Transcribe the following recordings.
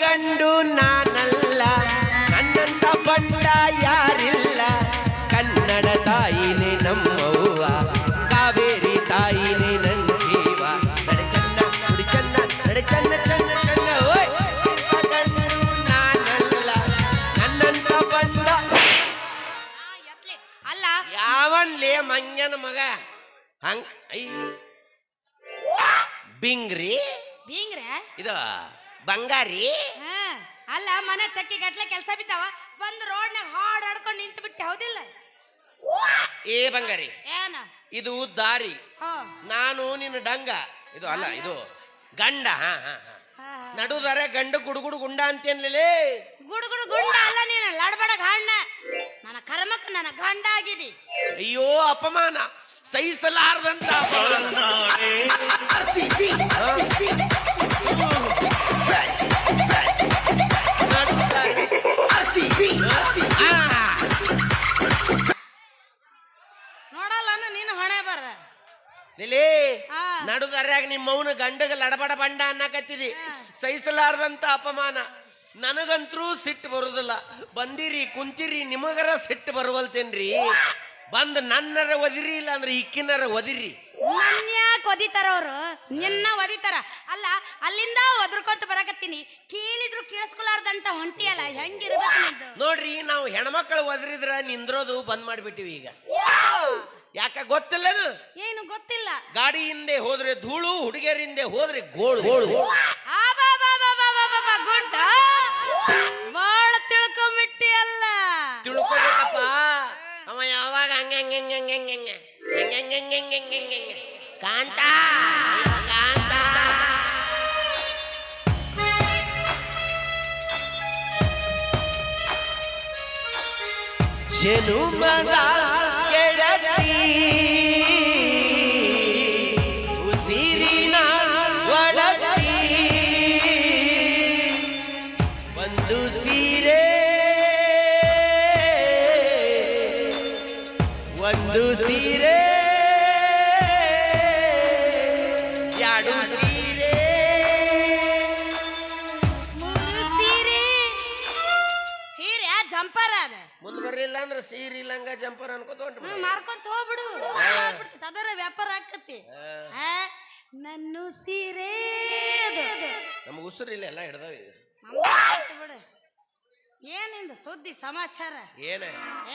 ಗಂಡು ನಾನಲ್ಲ ನನ್ನಂತ ಬಂಡ ಯಾರಿಲ್ಲ ಕನ್ನಡ ತಾಯಿನೇ ನಮ್ಮವ್ವ ಕಾವೇರಿ ತಾಯಿನೇ ನನ್ ಜೀವ ನಡೆ ಚನ್ನ ನುಡಿ ಚನ್ನ ನಡೆ ಚನ್ನ ಚನ್ನ ಚನ್ನ ಓಯ್ ಗಂಡು ನಾನಲ್ಲ ನನ್ನಂತ ಬಂಡ ಆ, ಎತ್ಲಿ. ಅಲ್ಲ ಯಾವನ್ಲೇ ಮಂಗ್ಯನ ಮಗ ಹಂಗ ಐ ಬಿಂಗ್ರಿ ಬೀಂಗ್ರೆ ಇದು ಬಂಗಾರಿ? ಹಾ ಅಲ್ಲ ಮನೆ ತಕ್ಕಿ ಗಟ್ಲೆ ಕೆಲಸ ಬಿದ್ದಾವ. ಬಂದು ರೋಡ್ನಾಗ ಹಾಡ್ ಹಾಡ್ಕೊಂಡು ನಿಂತು ಬಿಟ್ಟೆ ಹೌದಿಲ್ಲ? ಏ ಬಂಗಾರಿ ಏನ? ಇದು ದಾರಿ. ಹೋ. ನಾನು ನಿನ್ನ ಡಂಗ. ಇದು ಅಲ್ಲ ಇದು ಗಂಡ ಹಾ ಹಾ ಹಾ. ಹಾ, ಹಾ. ನಡುದರೆ ಗಂಡು ಗುಡುಗುಡು ಗುಂಡ ಅಂತೇನ್ಲೇ ಗುಡು ಗುಡು ಗುಂಡ ಅಲ್ಲ ನೀನು ಲಡಬಡ ಗಂಡ. ನನ್ನ ಕರ್ಮಕ್ಕೆ ನನ್ನ ಗಂಡ ಆಗಿದಿ. ಅಯ್ಯೋ ಅಪಮಾನ. ಸಹಿಸಲಾರ್ದಂತ ಅಪಮಾನ. ನೋಡಲ್ಲ ನೀನು ಹೊಣೆ ಬರ. ನಡುದಾರ್ಯಾಗ ನಿಮ್ಮ ಮೌನ ಗಂಡಗ ಲಡಬಡ ಬಂಡ ಅನ್ನಕತ್ತಿದಿ. ಸಹಿಸಲಾರ್ದಂತ ಅಪಮಾನ. ನನಗಂತರೂ ಸಿಟ್ಟು ಬರುದಿಲ್ಲ. ಬಂದಿರಿ ಕುಂತಿರಿ ನಿಮಗರ ಸಿಟ್ಟು ಬರುವಲ್ತೇನ್ರಿ? ಬಂದ್ ನನ್ನರ ಒದಿರಿ ಇಲ್ಲ ಅಂದ್ರೆ ಇಕ್ಕಿನರ ಒದಿರಿ. ನನ್ನ ಯಾಕೆ ಒದಿತಾರ ಅವರು. ನಿನ್ನ ಒದಿತಾರ. ಅಲ್ಲ ಅಲ್ಲಿಂದ ಒದ್ರಕೊಂತ ಬರಕತ್ತೀನಿ. ಕೇಳಿದ್ರು ಕೇಳಿಸ್ಕೊಲಾರ್ದಂತ ಹೊಂಟಿಯಲ್ಲ ಹೆಂಗಿರ್ಬೇಕು ನಿಂದು? ನೋಡ್ರಿ ನಾವು ಹೆಣ್ಮಕ್ಳು ಒದ್ರಿದ್ರ ನಿಂದ್ರೋದು ಬಂದ್ ಮಾಡ್ಬಿಟ್ಟಿವಿ ಈಗ. ಯಾಕೋ? ಗೊತ್ತಿಲ್ಲ ಏನು ಗೊತ್ತಿಲ್ಲ. ಗಾಡಿ ಹಿಂದೆ ಹೋದ್ರೆ ಧೂಳು ಹುಡುಗಿಯರ ಹಿಂದೆ ಹೋದ್ರೆ ಗೋಳು. ಗೋಳು ಬಾ ಗುಂಡ. ಬಾಳ ತಿಳ್ಕೊಂಬಿಟ್ಟಿ ಅಲ್ಲ ತಿಳ್ಕೊಬೇಕಪ್ಪ. ಅವ ಯಾವಾಗ ಹಂಗ ಹಂಗ ಹಂಗ ಹಂಗ ಹಂಗ. ಕಾಂತ? ಕಾಂತ? ಜನುಮದ ಕೆಡತಿ ಉಸಿರಿನ ಒಡತಿ. ಒಂದು ಒಂದು ಸೀರೆ. ಇಲ್ಲಂಗ ಜಂಪರ್ ಅನ್ಕೋತ ಹೊಂಟ್ ಹ್ಮ್ ಮಾರ್ಕೊಂತ ಹೋಗ್ಬಿಡು. ಆಗ್ಬಿಡ್ತೈತ್, ಅದರ ವ್ಯಾಪಾರ ಆಕತಿ. ನನ್ನ ಸೀರೆ ಅದು. ಉಸಿರು ಇಲ್ಲ ಎಲ್ಲ ಹಿಡ್ದಾವ ಈಗ. ಆಯ್ತು ಬಿಡು. ಏನಿಂದ ಸುದ್ದಿ ಸಮಾಚಾರ? ಏನ?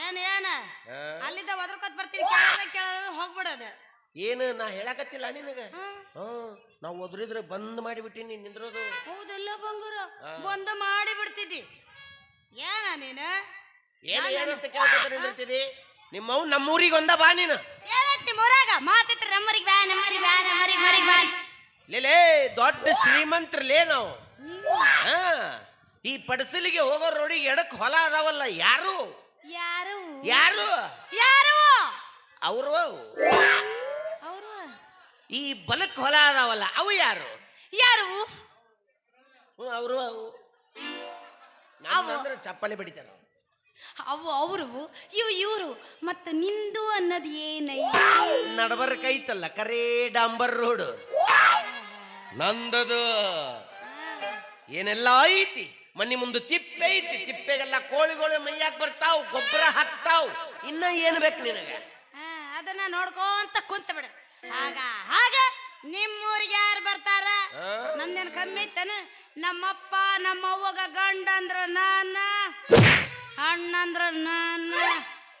ಏನ್ ಏನ? ಅಲ್ಲಿಂದ ಅಲ್ಲಿದ್ದ ಒದ್ರಕೊತ್ ಬರ್ತೀನಿ ಕೇಳೋದ ಕೇಳೋದು ಹೋಗ್ಬಿಡೋದು ಏನು ನಾ ಹೇಳಕತ್ತಿಲ್ಲ ನಿನಗ. ನಾ ನಾವು ಒದ್ರಿದ್ರೆ ಬಂದ್ ಮಾಡಿಬಿಟ್ಟಿನಿ ನಿಂದ್ರೋದು. ಹೌದಲ್ಲ ಬಂಗುರ? ಬಂದ್ ಮಾಡಿ ಬಿಡ್ತಿದ್ದಿ ಏನ ನೀನು? ಏನು ಏನಂತ ಕೇಳ್ಕೊತ ನಿಂದಿರ್ತಿದಿ ನಿಮ್ಮವ್ ನಮ್ಮೂರಿಗೆ ಒಂದ ಬಾ ನೀನು. ಏನಂತಿ ಮೊರಾಗ. ಮಾತಿತ್ರ ನಮ್ಮರಿಗೆ ಬ್ಯಾ ನಮ್ಮರಿಗೆ ಬ್ಯಾ ನಮ್ಮರಿಗೆ ಮರಿಗೆ ಬ್ಯಾ ಲೇಲೇ ದೊಡ್ಡ ಶ್ರೀಮಂತ್ರಲೇ ನಾವು. ಹಾ. ಈ ಪಡಸಲಿಗೆ ಹೋಗೋ ರೋಡಿಗೆ ಎಡಕ್ ಹೊಲ ಅದಾವಲ್ಲ ಯಾರು? ಯಾರು? ಯಾರು? ಯಾರು? ಅವರು. ಅವರು? ಈ ಬಲಕ್ ಹೊಲ ಅದಾವಲ್ಲ ಅವು ಯಾರು? ಯಾರು? ಅವರು ಅವು. ಅಂದ್ರೆ ಚಪ್ಪಲಿ ಬಡಿತಾರ ಅವು ಅವರು ಇವು ಇವರು ಮತ್ತೆ ನಿಂದು ಅನ್ನೋದು ಏನೈ ನಡಬರ್ಕ್ ಕೈತಲ್ಲ ಕರೇ ಡಾಂಬರ್ ರೋಡ್. ನಂದದು. ಏನೆಲ್ಲ ಐತಿ? ಮನೆ ಮುಂದೆ ತಿಪ್ಪೆ ಐತಿ. ತಿಪ್ಪೆಗೆಲ್ಲ ಕೋಳಿಗಳು ಮೈಯಾಗ ಬರ್ತಾವ್ ಗೊಬ್ಬರ ಹಾಕ್ತಾವ್. ಇನ್ನ ಏನ್ ಬೇಕು ನಿನಗೆ? ಅದನ್ನ ನೋಡ್ಕೊಂತ ಕುಂತ ಬಿಡ. ಆಗ ಹಾಗ ನಿಮ್ಮೂರಿಗೆ ಯಾರು ಬರ್ತಾರ? ನಂದೇನು ಕಮ್ಮಿ ಐತನ? ನಮ್ಮಪ್ಪ ನಮ್ಮವ್ವಗ ಗಂಡ ಅಂದ್ರ ನಾನ. ಅಣ್ಣಂದ್ರ ನಾನು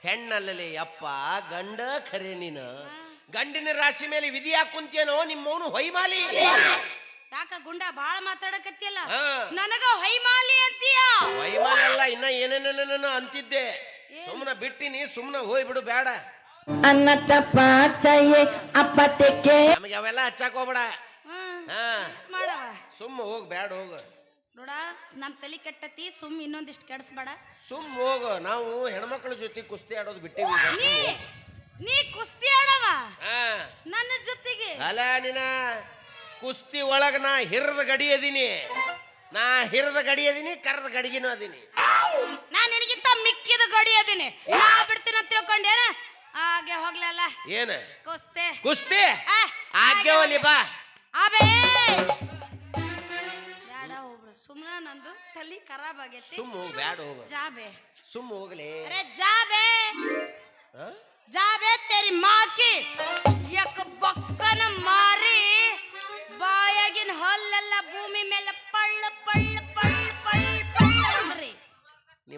ಹೆಣ್ಣಲ್ಲಲೇ ಅಪ್ಪ ಗಂಡ ಖರೆ ನೀನು. ಗಂಡಿನ ರಾಶಿ ಮೇಲೆ ವಿಧಿ ಹಾಕುಂತೇನೋ ನಿಮ್ಮವನು ಹೊಯ್ಮಾಲಿ. ಯಾಕ ಗುಂಡ ಬಾಳ ಮಾತಾಡಕತ್ತಿಯಲ್ಲ? ಹಾ. ನನಗ ಹೊಯ್ಮಾಲಿ ಅಂತೀಯ? ಹೊಯ್ಮಾಲಿ ಅಲ್ಲ ಇನ್ನ ಏನೇನೇನೇನೋ ಅಂತಿದ್ದೆ. ಸುಮ್ಮನ ಬಿಟ್ಟಿನಿ ಸುಮ್ಮನ ಹೋಯ್ಬಿಡು ಬೇಡ. ಅನ್ನತಪ್ಪ ಅಪ್ಪ ತೆಕ್ಕೆ. ನಮಗೆ ಅವೆಲ್ಲ ಹಚ್ಚಾಕೋಬೇಡ ಹೋಗ್ಬೇಡ. ಹ್ಮ್. ಹಾ. ಮಾಡವ ಸುಮ್ಮ ಹೋಗ್ ಬೇಡ ಹೋಗು. ನೋಡ ನನ್ನ ತಲೆ ಕೆಟ್ಟತಿ ಸುಮ್ ಇನ್ನೊಂದಿಷ್ಟು ಕೆಡಿಸ್ಬೇಡ. ಸುಮ್ ಹೋಗ ನಾವು ಹೆಣ್ಮಕ್ಳ ಜೊತೆ ಕುಸ್ತಿ ಆಡೋದು ಬಿಟ್ಟಿವಿ ಈಗ. ನೀ ನೀ ಕುಸ್ತಿ ಆಡವ? ನನ್ನ ಜೊತೆಗೆ. ಅಲ್ಲ ನಿನ ಕುಸ್ತಿ ಒಳಗ ನಾ ಹಿರದ ಗಡಿ ಅದೀನಿ. ನಾ ಹಿರದ ಗಡಿ ಅದೀನಿ ಕರದ ಗಡಿಗಿನೂ ಅದೀನಿ. ನಾ ನಿನಗಿಂತ ಮಿಕ್ಕಿದ ಗಡಿ ಅದೀನಿ. ನಾ ಬಿಡ್ತೀನಿ ಅಂತ ತಿಳ್ಕೊಂಡೇನ ಹಾಗೆ ಹೋಗ್ಲಲ್ಲ. ಏನ? ಕುಸ್ತಿ. ಕುಸ್ತಿ? ಆ, ಒಲಿ ಬಾ. ಅಬೇ ಸುಮ್ಮನೆ ನಂದು ತಲಿ ಖರಾಬ್ ಆಗೈತಿ. ಸುಮ್ಮ ಬ್ಯಾಡ ಹೋಗ. ಜಾಬೆ. ಸುಮ್ಮ ಹೋಗ್ಲಿ. ಅರೆ ಜಾಬೆ? ಜಾಬೆ ತೆರಿ ಮಾಕಿ. ಯಕ ಬಕ್ಕನ ಮಾರಿ. ಬಾಯಾಗಿನ ಹಲ್ಲೆಲ್ಲ ಭೂಮಿ ಮೇಲೆ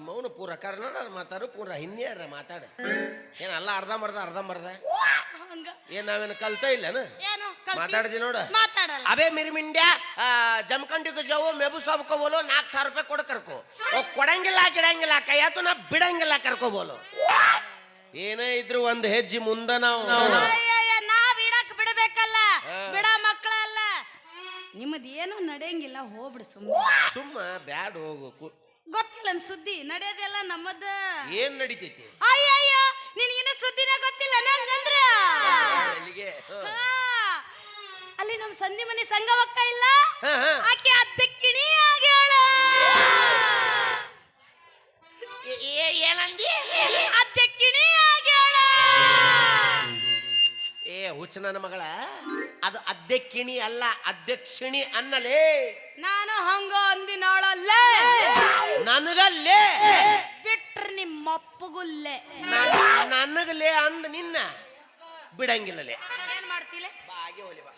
ನಿಮ್ಮವನು ಪೂರ ಕರ್ನಾಟಕ ಮಾತಾಡು ಪೂರ ಹಿಂದಿಯಾರ ಮಾತಾಡ ಏನಲ್ಲ ಅರ್ಧಂಬರ್ಧ ಅರ್ಧಂಬರ್ಧ ಹಂಗ. ಏನ್ ನಾವೇನು ಕಲ್ತ ಇಲ್ಲನ? ಏನು? ಕಲ್ತಿ? ಮಾತಾಡ್ದಿ ನೋಡು. ಮಾತಾಡಲ್ಲ. ಅವೇ ಮಿರಿಮಿಂಡ್ಯಾ ಜಮಖಂಡಿಗೆ ಜಾವು ಮೆಬು ಸಾಬ್ಕೋ ಬೋಲು ನಾಲ್ಕು ಸಾವಿರ ರೂಪಾಯಿ ಕೊಡ ಕರ್ಕೋ. ಕೊಡಂಗಿಲ್ಲ ಗಿಡಂಗಿಲ್ಲ ಕೈಯಾತು ನಾ ಬಿಡಂಗಿಲ್ಲ ಕರ್ಕೋ ಬೋಲು. ಏನೇ ಇದ್ರು ಒಂದ್ ಹೆಜ್ಜೆ ಮುಂದ ನಾವು. ಅಯ್ಯಯ್ಯ, ನಾವ್ ಇಡಕ್ ಬಿಡಬೇಕಲ್ಲ. ಹಾ. ಬಿಡ ಮಕ್ಕಳಲ್ಲ. ನಿಮ್ಮದ್ ಏನು ನಡೆಯಂಗಿಲ್ಲ ಹೋಗ್ಬಿಡು ಸುಮ್ಮ ಸುಮ್ಮ ಬ್ಯಾಡ್ ಹೋಗು ಕು- ಗೊತ್ತಿಲ್ಲ ನನ್ ಸುದ್ದಿ ನಡೆಯೋದೆಲ್ಲ ನಮ್ಮದ. ಏನ್ ನಡೀತೈತಿ? ಅಯ್ಯಯ್ಯ ನಿನಗಿನ ಸುದ್ದಿನ ಗೊತ್ತಿಲ್ಲ ನಂಗಂದ್ರ? ಅಲ್ಲಿಗೆ ಹಾ. ಅಲ್ಲಿ ನಮ್ ಸಂಧಿ ಮನೆ ಸಂಗವಕ್ಕ ಇಲ್ಲ? ಹ, ಹ. ಆಕೆ ಅದ್ದಕ್ಕಿಣಿ ಆಗ್ಯಾಳ. ಏ- ಏ- ಏನಂದಿ? ಹುಚ್ಚ ನನ್ನ ಮಗಳ? ಅದು ಅಧ್ಯಕ್ಷಿಣಿ ಅಲ್ಲ ಅಧ್ಯಕ್ಷಿಣಿ ಅನ್ನಲೇ. ನಾನು ಹಂಗ ಅಂದಿನಾಳಲ್ಲ. ನನಗಲ್ಲೇ. ಬಿಟ್ರ ನಿಮ್ಮ ನನಗಲ್ಲೇ ನನ್- ನನಗಲೇ ಅಂದ ನಿನ್ನ. ಬಿಡಂಗಿಲ್ಲಲೇ. ಏನ್ ಮಾಡ್ತಿಲೆ? ಬಾಗೆ ಬಾ.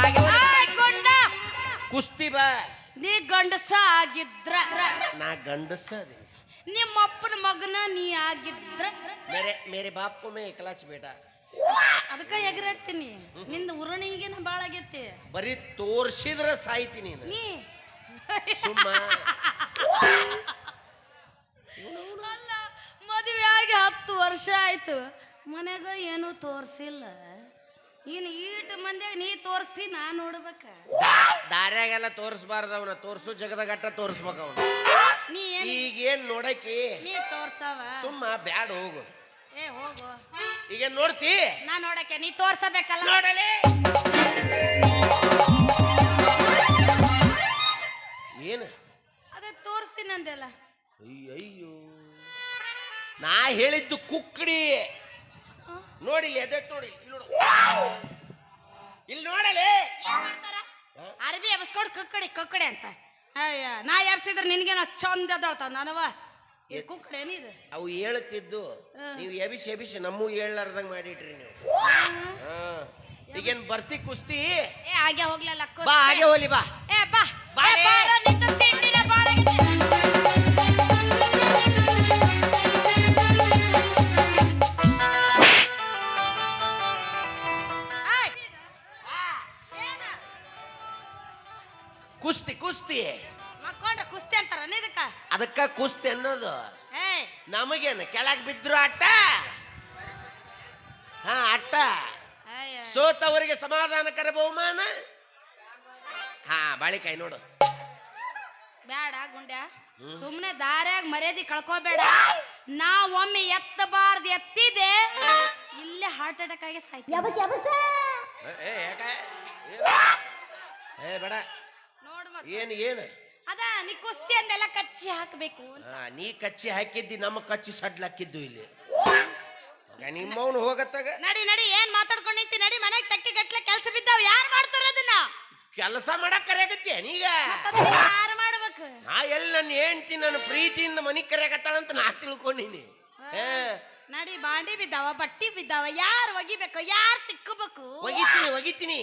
ಆಯ್ ಕುಸ್ತಿ ಬಾ. ನೀ ಗಂಡಸ ಆಗಿದ್ರ ನಾ ಗಂಡಸ ಅದೀನಿ ನಿಮ್ಮ ಅಪ್ಪನ ಮಗನ ನೀ ಆಗಿದ್ರ. ಮೇರೆ ಮೇರೆ ಬಾಪ್ ಕೊ ಮೇ ಕ್ಲಾಚ್ ಬೇಟ. ಅದಕ್ಕ ಎಗರಾಡ್ತೀನಿ. ನಿಂದ ಉರುಣಿಗೆನ ಬಾಳ ಆಗೈತಿ. ಬರೀ ತೋರ್ಸಿದ್ರ ಸಾಯ್ತಿ ನೀನು. ನೀ. ಸುಮ್ಮ. ಅಲ್ಲ ಮದುವೆ ಆಗಿ ಹತ್ತು ವರ್ಷ ಆಯ್ತು. ಮನ್ಯಾಗ ಏನು ತೋರ್ಸಿಲ್ಲ. ಇನ್ ಈಟ್ ಮಂದಿಯಾಗ ನೀ ತೋರಿಸ್ತಿ ನಾ ನೋಡ್ಬೇಕ. ದಾರ್ಯಾಗೆಲ್ಲ ತೋರಿಸ್ಬಾರ್ದ ಅವನ. ತೋರ್ಸು ಜಗದಗಟ್ಟ ತೋರಿಸ್ಬೇಕು ಅವನು. ನೀ ಏನ್ ಈಗೇನ್ ನೋಡಕಿ? ನೀ ತೋರ್ಸವ. ಸುಮ್ಮ ಬ್ಯಾಡ ಹೋಗು. ಏ ಹೋಗು. ಈಗ ನೋಡ್ತಿ? ನಾ ನೋಡಕ್ಕೆ ನೀ ತೋರ್ಸಬೇಕಲ್ಲ? ನೋಡಲಿ. ಏನು? ಅದೇ ತೋರಿಸ್ತೀನಿ ಅಂದೆಲ್ಲ. ಅಯ್ಯಯ್ಯೋ. ನಾ ಹೇಳಿದ್ದು ಕುಕ್ಕಡಿ. ನೋಡಿ ಅದೇ ಎದೆ ನೋಡಿ ಇಲ್ಲಿ ನೋಡು. ಇಲ್ಲಿ ನೋಡಲೇ. ಅರ್ಬಿ ಎಬ್ಸ್ಕೊಂಡು ಕಕ್ಕಡಿ ಕಕ್ಕಡೆ ಅಂತ. ಅಯ್ಯ ನಾ ಎಬ್ಸಿದ್ರೆ ನಿನ್ಗೇನ ಚಂದ ನಾನು ನಾನವ ಅವು ಹೇಳ್ತಿದ್ದು ನೀವು ಎಬಿಸಿ ಎಬಿಸಿ ನಮ್ಮೂ ಹೇಳಲಾರ್ದಂಗ್ ಮಾಡಿಟ್ರಿ ನೀವು. ಹಾ. ಈಗೇನ್ ಬರ್ತಿ ಕುಸ್ತಿ? ಏ ಹಾಗೆ ಹೋಗ್ಲಲ್ಲ ಬಾ ಹಾಗೆ ಹೋಲಿ ಬಾ. ಏ ಬಾ. ಬಾ ಏ. ಬಾರೋ, ತಿಂಡಿನೇ. ಆಯ್. ಕುಸ್ತಿ ಕುಸ್ತಿ. ಮಕ್ಕೊಂಡ್ರೆ ಕುಸ್ತಿ ಅಂತಾರ ಇದಕ್ಕ? ಅದಕ್ಕ ಕುಸ್ತಿ ಅನ್ನೋದು. ಹೇ ನಮಗೇನು ಕೆಳಗ್ ಬಿದ್ರು ಅಟ್ಟ? ಹಾ ಅಟ್ಟ. ಅಯ್ಯ ಸೋತವರಿಗೆ ಸಮಾಧಾನಕರ ಬಹುಮಾನ? ಹಾ ಬಾಳಿಕಾಯಿ ನೋಡು. ಬೇಡ ಗುಂಡ್ಯ. ಸುಮ್ನೆ ದಾರ್ಯಾಗ ಮರ್ಯಾದೆ ಕಳ್ಕೋಬೇಡ. ನಾ ಒಮ್ಮೆ ಎತ್ತಬಾರ್ದು ಎತ್ತಿದೆ ಇಲ್ಲೇ ಹಾರ್ಟ್ ಅಟ್ಯಾಕ್ ಆಗಿ ಸಾಯ್ತು ಏ, ಏ, ಯಾಕ? ಏ ಬೇಡ. ನೋಡ್ ಮತ್ತ್. ಏನು ಏನು? ಅದ ನೀ ಕುಸ್ತಿ ಅಂದೆಲ್ಲ ಕಚ್ಚಿ ಹಾಕಬೇಕು ಅಂತ. ನೀ ಕಚ್ಚಿ ಹಾಕಿದ್ದಿ ನಮ್ಮ ಕಚ್ಚಿ ಸಡ್ಲಾಕಿದ್ದು ಇಲ್ಲಿ. ನಿಮ್ಮವನು ಹೋಗತ್ತಾಗ? ನಡಿ ನಡಿ ಏನ್ ಮಾತಾಡ್ಕೊಂಡೈತಿ ನಡಿ ಮನೆಗ್ ತಕ್ಕಿ ಗಟ್ಲೆ ಕೆಲ್ಸ ಬಿದ್ದಾವ್ ಯಾರ್ ಮಾಡ್ತಾರ ಅದನ್ನ? ಕೆಲಸ ಮಾಡಕ್ ಕರೆಯಾಗತ್ತೆ ನೀಗ ಅದನ್ನ ಯಾರು ಮಾಡ್ಬೇಕು? ನಾ ಎಲ್ಲಿ ನನ್ನ ಹೆಂಡ್ತಿ ನನ್ನ ಪ್ರೀತಿಯಿಂದ ಮನಿ ಅಂತ ನಾ ತಿಳ್ಕೊಂಡಿನಿ. ಏ. ನಡಿ ಬಾಂಡಿ ಬಿದ್ದಾವ ಬಟ್ಟಿ ಬಿದ್ದಾವ ಯಾರು ಒಗಿಬೇಕು ಯಾರು ತಿಕ್ಕಬೇಕು? ಒಗಿತೀನಿ ಒಗಿತೀನಿ.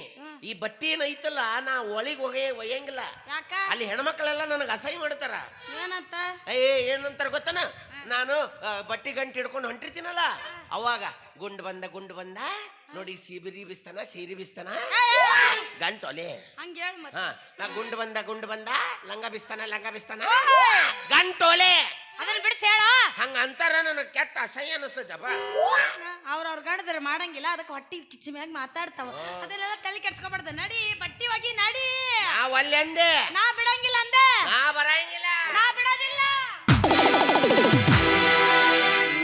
ಈ ಬಟ್ಟೆ ಏನೈತಲ್ಲ ನಾ ಒಳಗ್ ಒಗೆ ಒಯ್ಯಂಗಿಲ್ಲ. ಯಾಕ? ಅಲ್ಲಿ ಹೆಣ್ಮಕ್ಳೆಲ್ಲ ನನಗೆ ಅಸಹ್ಯ ಮಾಡ್ತಾರ. ಏನಂತ? ಏ ಏನಂತಾರ ಗೊತ್ತನ? ನಾನು ಆ, ಬಟ್ಟಿ ಗಂಟು ಹಿಡ್ಕೊಂಡು ಹೊಂಟಿರ್ತೀನಲ್ಲ. ಅವಾಗ ಗುಂಡ್ ಬಂದ ಗುಂಡ್ ಬಂದ. ನೋಡಿ ಸೀಬಿರಿ ಬಿಸ್ತಾನ ಸೀರಿ ಬಿಸ್ತಾನ. ಗಂಟು ಒಲೆ. ಹಂಗ ಹೇಳ್ ಮತ್ತ. ಹಾ ನಾ ಗುಂಡ್ ಬಂದ ಗುಂಡ್ ಬಂದ ಲಂಗ ಬಿಸ್ತಾನ ಲಂಗ ಬಿಸ್ತಾನ. ಗಂಟೋಲೆ ಅದನ್ನ ಬಿಡಿಸಿ ಹೇಳ. ಹಂಗ ಅಂತಾರ ನನಗೆ ಕೆಟ್ಟ ಅಸಹ್ಯ ಅನಿಸ್ತೈತಪ್ಪ ಅವ್ರ ಗಂಡದ್ರ ಮಾಡಂಗಿಲ್ಲ ಅದಕ್ಕೆ ಹೊಟ್ಟಿ ಕಿಚ್ಚಿ ಮ್ಯಾಗ ಮಾತಾಡ್ತಾವ. ಅದನ್ನೆಲ್ಲ ತಲೆ ಕೆಡ್ಸ್ಕೊಬಾರ್ದು. ನಡಿ ಬಟ್ಟಿ ಹೋಗಿ ನಡಿ. ನಾ ಒಲ್ಲೆ ಅಂದೆ. ನಾ ಬಿಡಂಗಿಲ್ಲ ಅಂದೆ. ನಾ ಬರಂಗಿಲ್ಲ. ನಾ ಬಿಡೋದಿಲ್ಲ.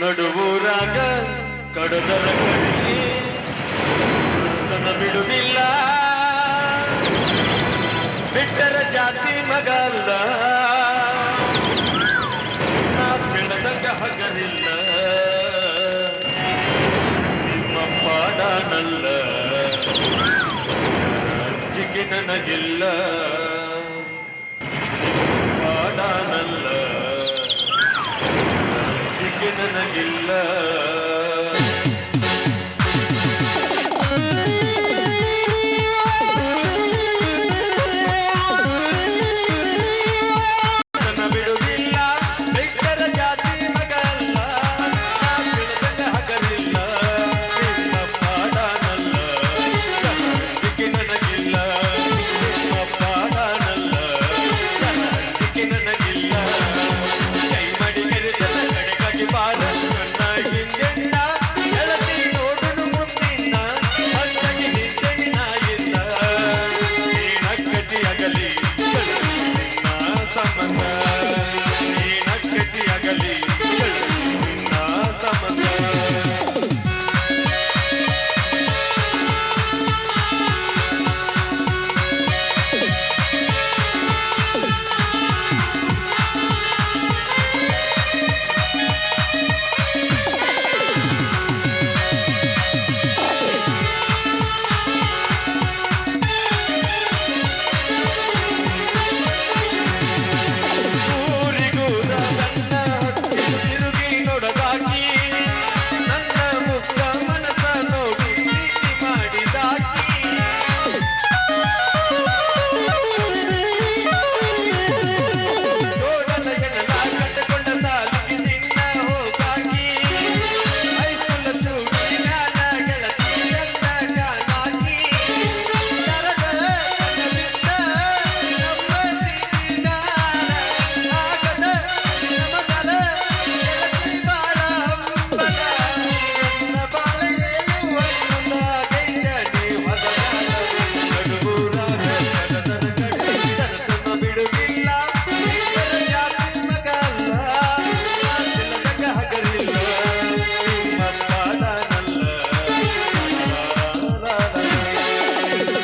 ನಡುವೂರಾಗ ಕಡದರ ಕಡಲಿ ತನ್ನ ಬಿಡುವಿಲ್ಲ. ಬಿಟ್ಟರ ಜಾತಿ ಮಗ ಹಗರಿಲ್ಲ ನಿಮ್ಮ ಪಾಡಾನಲ್ಲ. ಅಜ್ಜಿಗೆ ನನಗಿಲ್ಲ. ಪಾಡಾನಲ್ಲ. ಅಜ್ಜಿಗೆ